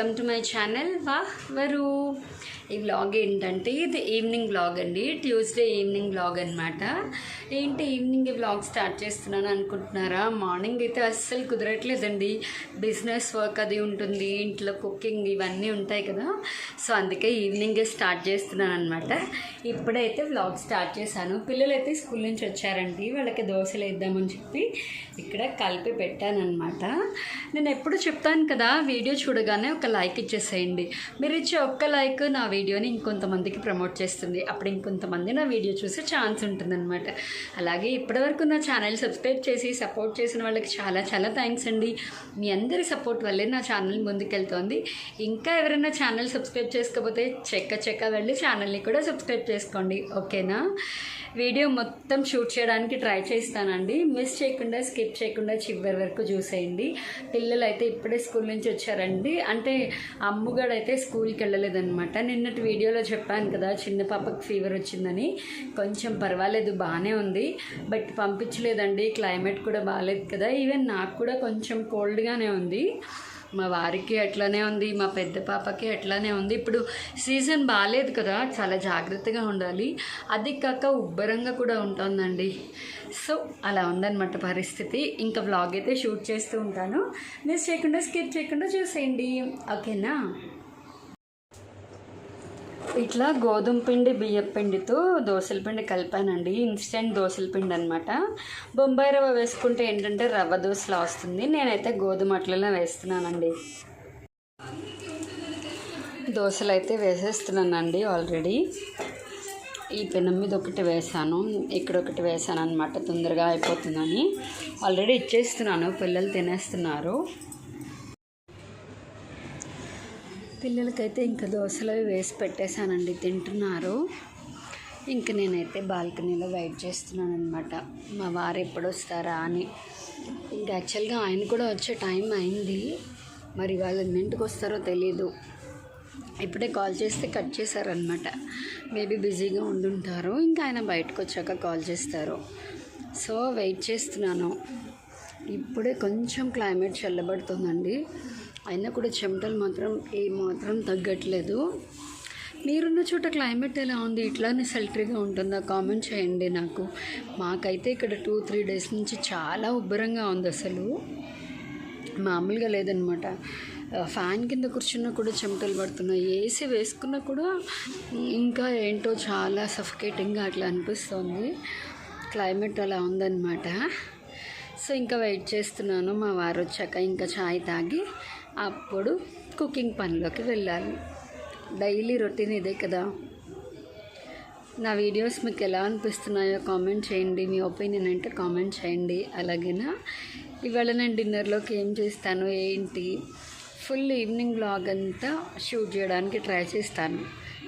Welcome to my channel వాహ్ వరు ఈ వ్లాగ్ ఏంటంటే ఇది ఈవినింగ్ బ్లాగ్ అండి. ట్యూస్డే ఈవినింగ్ బ్లాగ్ అనమాట ఏంటి ఈవినింగ్ ఈ వ్లాగ్ స్టార్ట్ చేస్తున్నాను అనుకుంటున్నారా? మార్నింగ్ అయితే అస్సలు కుదరట్లేదండి. బిజినెస్ వర్క్ అది ఉంటుంది ఇంట్లో కుకింగ్ ఇవన్నీ ఉంటాయి కదా. సో అందుకే ఈవినింగే స్టార్ట్ చేస్తున్నాను అనమాట ఇప్పుడైతే వ్లాగ్ స్టార్ట్ చేశాను. పిల్లలు అయితే స్కూల్ నుంచి వచ్చారండి. వాళ్ళకి దోశలు వేద్దామని చెప్పి ఇక్కడ కలిపి పెట్టానమాట నేను ఎప్పుడు చెప్తాను కదా వీడియో చూడగానే ఒక లైక్ ఇచ్చేసేయండి. మీరు ఇచ్చే ఒక్క లైక్ నా వీడియోని ఇంకొంతమందికి ప్రమోట్ చేస్తుంది. అప్పుడు ఇంకొంతమంది నా వీడియో చూసే ఛాన్స్ ఉంటుందన్నమాట. అలాగే ఇప్పటివరకు నా ఛానల్ సబ్స్క్రైబ్ చేసి సపోర్ట్ చేసిన వాళ్ళకి చాలా చాలా థ్యాంక్స్ అండి. మీ అందరి సపోర్ట్ వల్లే నా ఛానల్ ముందుకెళ్తోంది. ఇంకా ఎవరైనా ఛానల్ సబ్స్క్రైబ్ చేసుకోకపోతే చెక్క చెక్క వెళ్ళి ఛానల్ని కూడా సబ్స్క్రైబ్ చేసుకోండి. ఓకేనా? వీడియో మొత్తం షూట్ చేయడానికి ట్రై చేస్తానండి. మిస్ చేయకుండా స్కిప్ చేయకుండా చివరి వరకు చూసేయండి. పిల్లలు అయితే ఇప్పుడే స్కూల్ నుంచి వచ్చారండి. అంటే అమ్ముగాడు అయితే స్కూల్కి వెళ్ళలేదనమాట నిన్నటి వీడియోలో చెప్పాను కదా చిన్న పాపకు ఫీవర్ వచ్చిందని. కొంచెం పర్వాలేదు బాగానే ఉంది. బట్ పంపించలేదండి క్లైమేట్ కూడా బాగాలేదు కదా. ఈవెన్ నాకు కూడా కొంచెం కోల్డ్గానే ఉంది. మా వారికి అట్లానే ఉంది మా పెద్ద పాపకి అట్లానే ఉంది. ఇప్పుడు సీజన్ బాగాలేదు కదా చాలా జాగ్రత్తగా ఉండాలి. అది కాక ఉబ్బరంగా కూడా ఉంటుందండి. సో అలా ఉందన్నమాట పరిస్థితి. ఇంకా వ్లాగ్ అయితే షూట్ చేస్తూ ఉంటాను. మిస్ చేయకుండా స్కిప్ చేయకుండా చూసేయండి. ఓకేనా? ఇట్లా గోధుమ పిండి బియ్యం పిండితో దోశల పిండి కలిపానండి. ఇన్స్టెంట్ దోశల పిండి అనమాట బొంబాయి రవ్వ వేసుకుంటే ఏంటంటే రవ్వ దోశలా వస్తుంది. నేనైతే గోధుమ అట్లనే వేస్తున్నానండి. దోశలు అయితే వేసేస్తున్నానండి ఆల్రెడీ. ఈ పెనం మీద ఒకటి వేసాను. ఇక్కడ ఒకటి వేసాను అనమాట తొందరగా అయిపోతుందని. ఆల్రెడీ ఇచ్చేస్తున్నాను. పిల్లలు తినేస్తున్నారు. పిల్లలకైతే ఇంకా దోశలు అవి వేసి పెట్టేశానండి తింటున్నారు. ఇంక నేనైతే బాల్కనీలో వెయిట్ చేస్తున్నాను అనమాట మా వారు ఎప్పుడు వస్తారా అని. ఇంకా యాక్చువల్గా ఆయన కూడా వచ్చే టైం అయింది. మరి వాళ్ళు ఎన్నింటికి వస్తారో తెలీదు. ఇప్పుడే కాల్ చేస్తే కట్ చేశారనమాట మేబీ బిజీగా ఉండుంటారు. ఇంకా ఆయన బయటకు వచ్చాక కాల్ చేస్తారు. సో వెయిట్ చేస్తున్నాను. ఇప్పుడే కొంచెం క్లైమేట్ చల్లబడుతుందండి. అయినా కూడా చెమటలు మాత్రం ఏ మాత్రం తగ్గట్లేదు. మీరున్న చోట క్లైమేట్ ఎలా ఉంది? ఇట్లానే సెల్టరీగా ఉంటుందా? కామెంట్ చేయండి నాకు. మాకైతే ఇక్కడ టూ త్రీ డేస్ నుంచి చాలా ఉబ్బరంగా ఉంది అసలు. మామూలుగా లేదనమాట. ఫ్యాన్ కింద కూర్చున్నా కూడా చెమటలు పడుతున్నాయి. ఏసీ వేసుకున్నా కూడా ఇంకా ఏంటో చాలా సఫకేటింగ్గా అట్లా అనిపిస్తుంది. క్లైమేట్ అలా ఉందన్నమాట సో ఇంకా వెయిట్ చేస్తున్నాను. మా వారు వచ్చాక ఇంకా ఛాయ్ తాగి అప్పుడు కుకింగ్ పనిలోకి వెళ్ళాలి. డైలీ రొటీన్ ఇదే కదా. నా వీడియోస్ మీకు ఎలా అనిపిస్తున్నాయో కామెంట్ చేయండి. మీ ఒపీనియన్ అంటే కామెంట్ చేయండి. అలాగేనా ఇవాళ నేను డిన్నర్లోకి ఏం చేస్తాను ఏంటి? ఫుల్ ఈవినింగ్ బ్లాగ్ అంతా షూట్ చేయడానికి ట్రై చేస్తాను.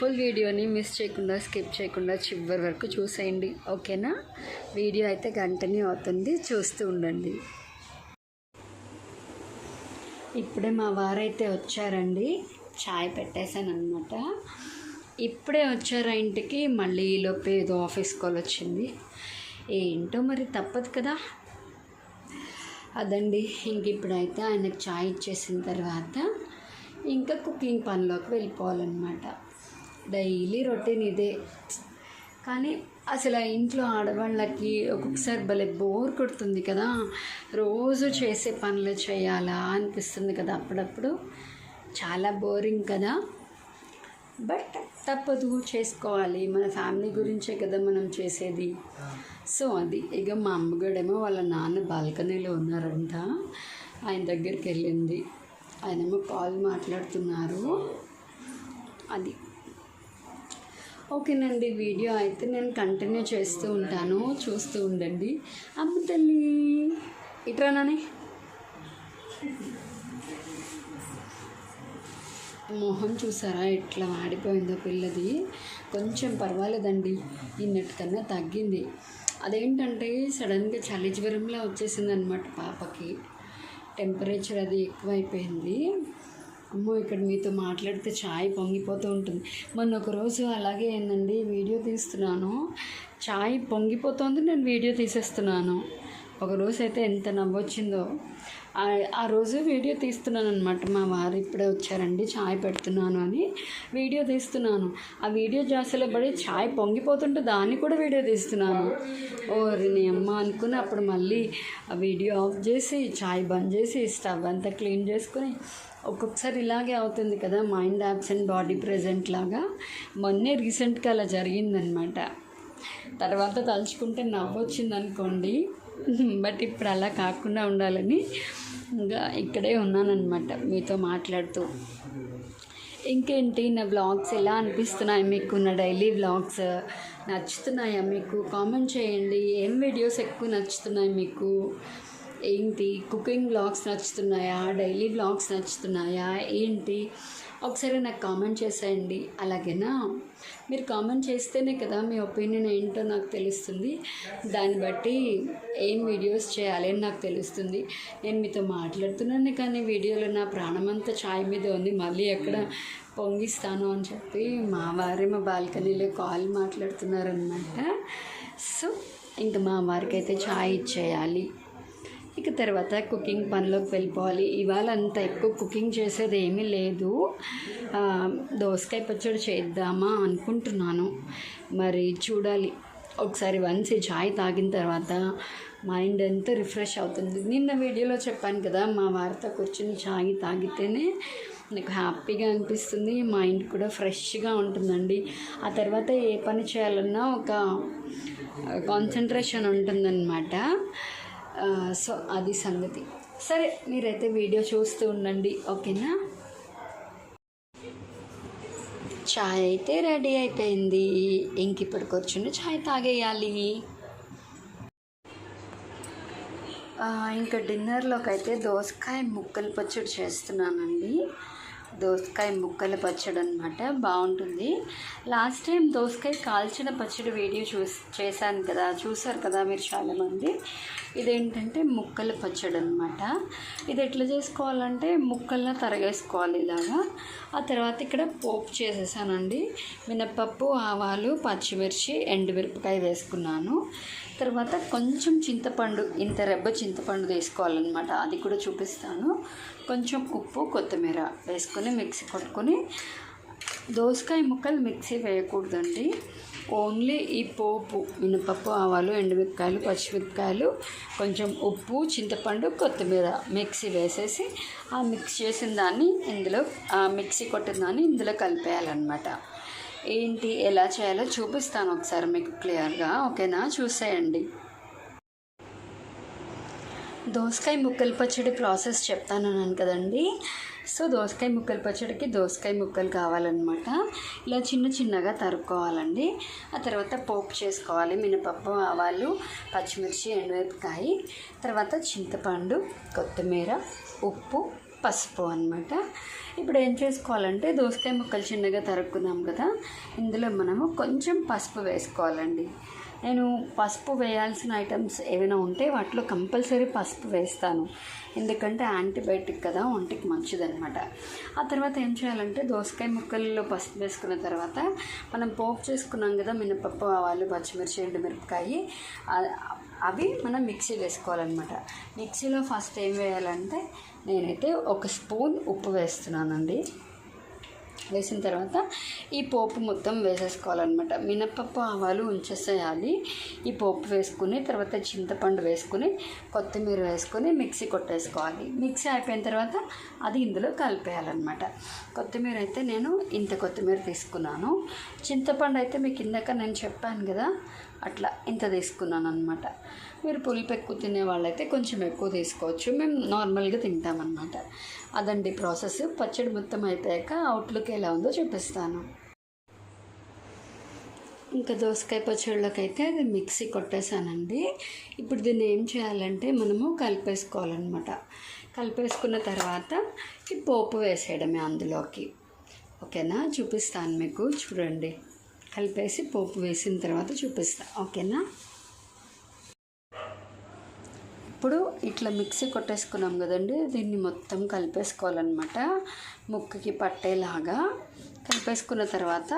ఫుల్ వీడియోని మిస్ చేయకుండా స్కిప్ చేయకుండా చివరి వరకు చూసేయండి. ఓకేనా? వీడియో అయితే కంటిన్యూ అవుతుంది. చూస్తూ ఉండండి. ఇప్పుడే మా వారైతే వచ్చారండి. చాయ్ పెట్టేశాను అనమాట ఇప్పుడే వచ్చారా ఇంటికి? మళ్ళీ ఈలోపు ఏదో ఆఫీస్ కాల్ వచ్చింది. ఏంటో మరి తప్పదు కదా. అదండి. ఇంక ఇప్పుడైతే ఆయనకు చాయ్ ఇచ్చేసిన తర్వాత ఇంకా కుకింగ్ పనిలోకి వెళ్ళిపోవాలన్నమాట. డైలీ రొటీన్ ఇదే. కానీ అసలు ఇంట్లో ఆడవాళ్ళకి ఒక్కొక్కసారి భలే బోర్ కొడుతుంది కదా. రోజు చేసే పనులు చేయాలా అనిపిస్తుంది కదా అప్పుడప్పుడు. చాలా బోరింగ్ కదా. బట్ తప్పదు చేసుకోవాలి. మన ఫ్యామిలీ గురించే కదా మనం చేసేది. సో అది ఇక మా అమ్మగాడేమో వాళ్ళ నాన్న బాల్కనీలో ఉన్నారంట. ఆయన దగ్గరికి వెళ్ళింది. ఆయనేమో కాల్ మాట్లాడుతున్నారు. అది ఓకేనండి వీడియో అయితే నేను కంటిన్యూ చేస్తూ ఉంటాను. చూస్తూ ఉండండి. అమ్మ తల్లి ఇట్రానానే మొహం చూసారా? ఎట్లా మాడిపోయిందో పిల్లది. కొంచెం పర్వాలేదండి నిన్నటికన్నా తగ్గింది. అదేంటంటే సడన్గా చలి జ్వరంలా వచ్చేసింది అనమాట పాపకి. టెంపరేచర్ అది ఎక్కువైపోయింది. అమ్మో ఇక్కడ మీతో మాట్లాడితే ఛాయ్ పొంగిపోతూ ఉంటుంది. మొన్న ఒకరోజు అలాగే ఏందండి వీడియో తీస్తున్నాను. ఛాయ్ పొంగిపోతుంది నేను వీడియో తీసేస్తున్నాను. ఒకరోజు అయితే ఎంత నవ్వొచ్చిందో. ఆ- రోజు వీడియో తీస్తున్నాను అనమాట మా వారు ఇప్పుడే వచ్చారండి ఛాయ్ పెడుతున్నాను అని వీడియో తీస్తున్నాను. ఆ వీడియో జాసలో పడి ఛాయ్ పొంగిపోతుంటే దాన్ని కూడా వీడియో తీస్తున్నాను. ఓరి నీ అమ్మ అనుకుని అప్పుడు మళ్ళీ ఆ వీడియో ఆఫ్ చేసి ఛాయ్ బంద్ చేసి స్టవ్ అంతా క్లీన్ చేసుకుని ఒక్కొక్కసారి ఇలాగే అవుతుంది కదా మైండ్ యాబ్సెంట్ బాడీ ప్రెజెంట్ లాగా. మొన్నే రీసెంట్గా అలా జరిగిందనమాట తర్వాత తలుచుకుంటే నవ్వు వచ్చింది అనుకోండి బట్ ఇప్పుడు అలా కాకుండా ఉండాలని ఇంకా ఇక్కడే ఉన్నానన్నమాట మీతో మాట్లాడుతూ. ఇంకేంటి నా వ్లాగ్స్ ఎలా అనిపిస్తున్నాయి మీకు? నా డైలీ వ్లాగ్స్ నచ్చుతున్నాయా మీకు? కామెంట్ చేయండి. ఏం వీడియోస్ ఎక్కువ నచ్చుతున్నాయి మీకు? ఏంటి కుకింగ్ వ్లాగ్స్ నచ్చుతున్నాయా? డైలీ వ్లాగ్స్ నచ్చుతున్నాయా? ఏంటి? ఒకసారి నాకు కామెంట్ చేసేయండి. అలాగేనా? మీరు కామెంట్ చేస్తేనే కదా మీ ఒపీనియన్ ఏంటో నాకు తెలుస్తుంది. దాన్ని బట్టి ఏం వీడియోస్ చేయాలి అని నాకు తెలుస్తుంది. నేను మీతో మాట్లాడుతున్నాను కానీ వీడియోలో నా ప్రాణమంతా ఛాయ్ మీద ఉంది. మళ్ళీ ఎక్కడ పొంగిస్తాను అని చెప్పి మా వారే మా బాల్కనీలో కాల్ మాట్లాడుతున్నారనమాట సో ఇంకా మా వారికి అయితే ఛాయ్ ఇచ్చేయాలి. ఇక తర్వాత కుకింగ్ పనిలోకి వెళ్ళిపోవాలి. ఇవాళ అంత ఎక్కువ కుకింగ్ చేసేది ఏమీ లేదు. దోసకాయ పచ్చడి చేద్దామా అనుకుంటున్నాను. మరి చూడాలి. ఒకసారి వన్స్ ఈ చాయ్ తాగిన తర్వాత మైండ్ ఎంత రిఫ్రెష్ అవుతుంది. నిన్న వీడియోలో చెప్పాను కదా మా వారితో కూర్చుని చాయ్ తాగితేనే నాకు హ్యాపీగా అనిపిస్తుంది. మైండ్ కూడా ఫ్రెష్గా ఉంటుందండి. ఆ తర్వాత ఏ పని చేయాలన్నా ఒక కాన్సన్ట్రేషన్ ఉంటుందన్నమాట. సో అది సంగతి. సరే మీరైతే వీడియో చూస్తూ ఉండండి ఓకేనా? చాయ్ అయితే రెడీ అయిపోయింది. ఇంక ఇప్పుడు కూర్చుని చాయ్ తాగేయాలి. ఇంకా డిన్నర్లోకి అయితే దోసకాయ ముక్కలు పచ్చడి చేస్తున్నానండి. దోసకాయ ముక్కల పచ్చడి అనమాట బాగుంటుంది. లాస్ట్ టైం దోసకాయ కాల్చిన పచ్చడి వీడియో చూసి చేశాను కదా. చూసారు కదా మీరు చాలామంది. ఇదేంటంటే ముక్కల పచ్చడి అనమాట ఇది ఎట్లా చేసుకోవాలంటే ముక్కల్ని తరగేసుకోవాలి ఇలాగా. ఆ తర్వాత ఇక్కడ పోపు చేసేసానండి. మినప్పప్పు ఆవాలు పచ్చిమిర్చి ఎండుమిరపకాయ వేసుకున్నాను. తర్వాత కొంచెం చింతపండు ఇంత రెబ్బ చింతపండు తీసుకోవాలన్నమాట. అది కూడా చూపిస్తాను. కొంచెం ఉప్పు కొత్తిమీర వేసుకొని మిక్సీ కొట్టుకొని దోసకాయ ముక్కలు మిక్సీ వేయకూడదండి. ఓన్లీ ఈ పోపు మినపప్పు ఆవాలు ఎండుమిరపకాయలు పచ్చిమిరపకాయలు కొంచెం ఉప్పు చింతపండు కొత్తిమీర మిక్సీ వేసేసి ఆ మిక్స్ చేసిన దాన్ని ఇందులో ఆ మిక్సీ కొట్టిన దాన్ని ఇందులో కలిపేయాలన్నమాట. ఏంటి ఎలా చేయాలో చూపిస్తాను ఒకసారి మీకు క్లియర్గా. ఓకేనా? చూసేయండి. దోసకాయ ముక్కల పచ్చడి ప్రాసెస్ చెప్తానన్నాను కదండి. సో దోసకాయ ముక్కల పచ్చడికి దోసకాయ ముక్కలు కావాలన్నమాట. ఇలా చిన్న చిన్నగా తరుక్కోవాలండి. ఆ తర్వాత పోపు చేసుకోవాలి మినపప్పు ఆవాలు పచ్చిమిర్చి ఎండుమిరపకాయ తర్వాత చింతపండు కొత్తిమీర ఉప్పు పసుపు అనమాట ఇప్పుడు ఏం చేసుకోవాలంటే దోసకాయ ముక్కలు చిన్నగా తరుక్కున్నాం కదా. ఇందులో మనము కొంచెం పసుపు వేసుకోవాలండి. నేను పసుపు వేయాల్సిన ఐటమ్స్ ఏమైనా ఉంటే వాటిలో కంపల్సరీ పసుపు వేస్తాను. ఎందుకంటే యాంటీబయాటిక్ కదా ఒంటికి మంచిదనమాట ఆ తర్వాత ఏం చేయాలంటే దోసకాయ ముక్కల్లో పసుపు వేసుకున్న తర్వాత మనం పోపు చేసుకున్నాం కదా మినపప్పు ఆవాలు పచ్చిమిర్చి ఎండుమిరపకాయ అవి మనం మిక్సీ వేసుకోవాలన్నమాట. మిక్సీలో ఫస్ట్ ఏం వేయాలంటే నేనైతే ఒక స్పూన్ ఉప్పు వేస్తున్నానండి. వేసిన తర్వాత ఈ పోపు మొత్తం వేసేసుకోవాలన్నమాట. మినప్పప్పు ఆవాలు ఉంచేసేయాలి. ఈ పోపు వేసుకుని తర్వాత చింతపండు వేసుకుని కొత్తిమీర వేసుకొని మిక్సీ కొట్టేసుకోవాలి. మిక్సీ అయిపోయిన తర్వాత అది ఇందులో కలిపేయాలన్నమాట. కొత్తిమీర అయితే నేను ఇంత కొత్తిమీర తీసుకున్నాను. చింతపండు అయితే మీకు ఇందాక నేను చెప్పాను కదా అట్లా ఇంత తీసుకున్నాను అనమాట మీరు పులుపు ఎక్కువ తినే వాళ్ళైతే కొంచెం ఎక్కువ తీసుకోవచ్చు. మేము నార్మల్గా తింటామన్నమాట. అదండి ప్రాసెస్. పచ్చడి మొత్తం అయిపోయాక అవుట్లుక్ ఎలా ఉందో చూపిస్తాను. ఇంకా దోసకాయ పచ్చడిలోకి అయితే అది మిక్సీ కొట్టేసానండి ఇప్పుడు దీన్ని ఏం చేయాలంటే మనము కలిపేసుకోవాలన్నమాట. కలిపేసుకున్న తర్వాత ఈ పోపు వేసేయడమే అందులోకి. ఓకేనా? చూపిస్తాను మీకు. చూడండి. కలిపేసి పోపు వేసిన తర్వాత చూపిస్తా. ఓకేనా? ఇప్పుడు ఇట్లా మిక్సీ కొట్టేసుకున్నాం కదండి దీన్ని మొత్తం కలిపేసుకోవాలన్నమాట. ముక్కకి పట్టేలాగా కలిపేసుకున్న తర్వాత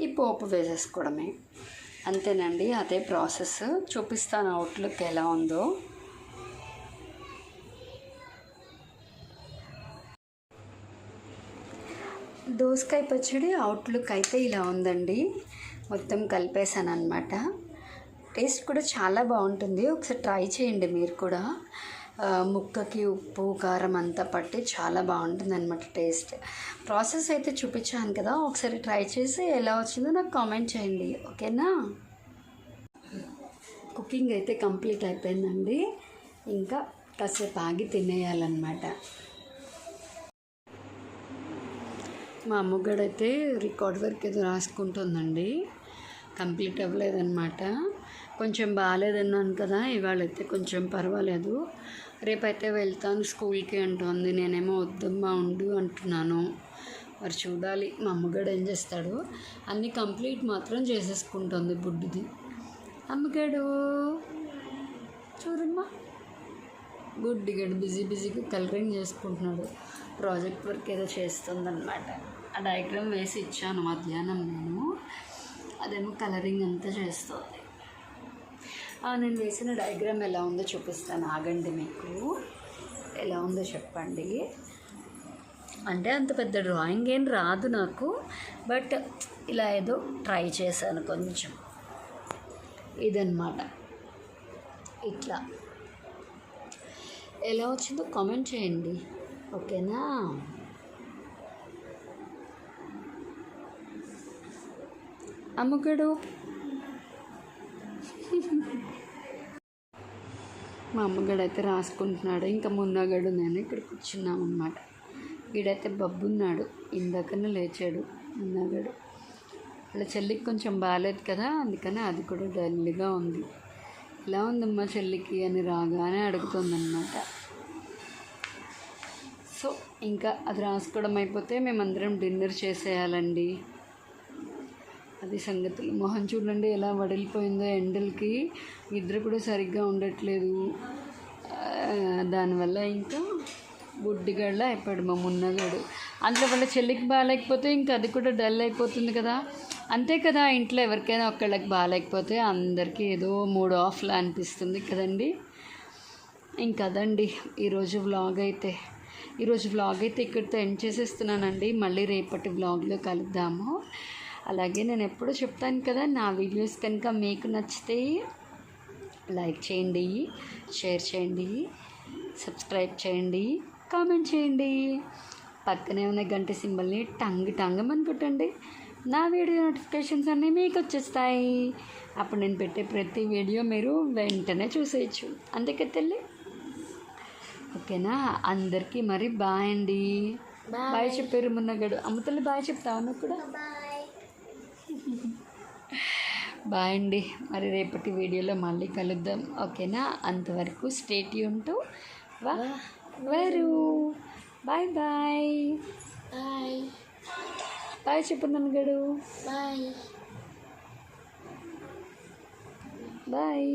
ఈ పోపు వేసేసుకోవడమే. అంతేనండి అదే ప్రాసెస్. చూపిస్తాను అవుట్లుక్ ఎలా ఉందో. దోసకాయ పచ్చడి అవుట్లుక్ అయితే ఇలా ఉందండి. మొత్తం కలిపేశాను అనమాట టేస్ట్ కూడా చాలా బాగుంటుంది. ఒకసారి ట్రై చేయండి మీరు కూడా. ముక్కకి ఉప్పు కారం అంతా పట్టి చాలా బాగుంటుంది అనమాట టేస్ట్. ప్రాసెస్ అయితే చూపించాను కదా ఒకసారి ట్రై చేసి ఎలా వచ్చిందో నాకు కామెంట్ చేయండి. ఓకేనా? కుకింగ్ అయితే కంప్లీట్ అయిపోయిందండి. ఇంకా కాసేపు ఆగి తినేయాలన్నమాట. మా అమ్మగాడైతే రికార్డ్ వర్క్ ఏదో రాసుకుంటుందండి. కంప్లీట్ అవ్వలేదన్నమాట. కొంచెం బాగాలేదన్నాను కదా ఇవాళైతే కొంచెం పర్వాలేదు. రేపైతే వెళ్తాను స్కూల్కి అంటుంది. నేనేమో వద్దమ్మా ఉండు అంటున్నాను. మరి చూడాలి మా అమ్మగాడు ఏం చేస్తాడు? అన్నీ కంప్లీట్ మాత్రం చేసేసుకుంటుంది బుడ్డిది. అమ్మగాడు చూడమ్మా. గుడ్డిగాడు బిజీ బిజీగా కలరింగ్ చేసుకుంటున్నాడు. ప్రాజెక్ట్ వర్క్ ఏదో చేస్తుందన్నమాట. ఆ డయాగ్రామ్ వేసి ఇచ్చాను మధ్యాహ్నం నేను. అదేమో కలరింగ్ అంతా చేస్తుంది. నేను వేసిన డయాగ్రామ్ ఎలా ఉందో చూపిస్తాను. ఆగండి మీకు. ఎలా ఉందో చెప్పండి. అంటే అంత పెద్ద డ్రాయింగ్ ఏం రాదు నాకు బట్ ఇలా ఏదో ట్రై చేశాను కొంచెం. ఇదన్నమాట. ఇట్లా. ఎలా వచ్చిందో కామెంట్ చేయండి. ఓకేనా? అమ్మగడు మా అమ్మగాడు అయితే రాసుకుంటున్నాడు. ఇంకా మున్నగడు నేను ఇక్కడ కూర్చున్నాం అనమాట వీడైతే బబ్బున్నాడు. ఇందాకనే లేచాడు మున్నగడు వాళ్ళ చెల్లికి కొంచెం బాగాలేదు కదా అందుకని అది కూడా డల్గా ఉంది. ఎలా ఉందమ్మా చెల్లికి అని రాగానే అడుగుతుందన్నమాట. సో ఇంకా అది రాసుకోవడం అయిపోతే మేమందరం డిన్నర్ చేసేయాలండి. అది సంగతులు. మొహం చూడండి ఎలా వడిలిపోయిందో ఎండలకి. నిద్ర కూడా సరిగ్గా ఉండట్లేదు. దానివల్ల ఇంకా బుడ్డిగాళ్ళ అయిపోయాడు మా మున్నగాడు. అందులో వాళ్ళ చెల్లికి బాగాలేకపోతే ఇంకా అది కూడా డల్ అయిపోతుంది కదా. అంతే కదా ఇంట్లో ఎవరికైనా ఒక్కళ్ళకి బాగాలేకపోతే అందరికీ ఏదో మూడ్ ఆఫ్లా అనిపిస్తుంది కదండి. ఇంకదండి ఈరోజు వ్లాగ్ అయితే. ఈరోజు వ్లాగ్ అయితే ఇక్కడితో ఎండ్ చేసేస్తున్నానండి. మళ్ళీ రేపటి వ్లాగ్లో కలుద్దాము. అలాగే నేను ఎప్పుడూ చెప్తాను కదా నా వీడియోస్ కనుక మీకు నచ్చితే లైక్ చేయండి షేర్ చేయండి సబ్స్క్రైబ్ చేయండి కామెంట్ చేయండి. పక్కనే ఉన్న గంట సింబల్ని టంగ్ టంగమని కొట్టండి. నా వీడియో నోటిఫికేషన్స్ అన్నీ మీకు వచ్చేస్తాయి. అప్పుడు నేను పెట్టే ప్రతి వీడియో మీరు వెంటనే చూసేయచ్చు. అంతే తల్లి. ఓకేనా? అందరికీ మరి బాయ్ అండి. బాయ్. చెప్పారు మున్నగడు. అమ్మతల్లి బాయ్ చెప్తావు కూడా? బాయ్ అండి. మరి రేపటి వీడియోలో మళ్ళీ కలుద్దాం. ఓకేనా? అంతవరకు స్టేట్ ఉంటూ వా వరు. Bye bye. బాయ్. బాయ్ చెప్పు నన్నగడు బాయ్. బాయ్.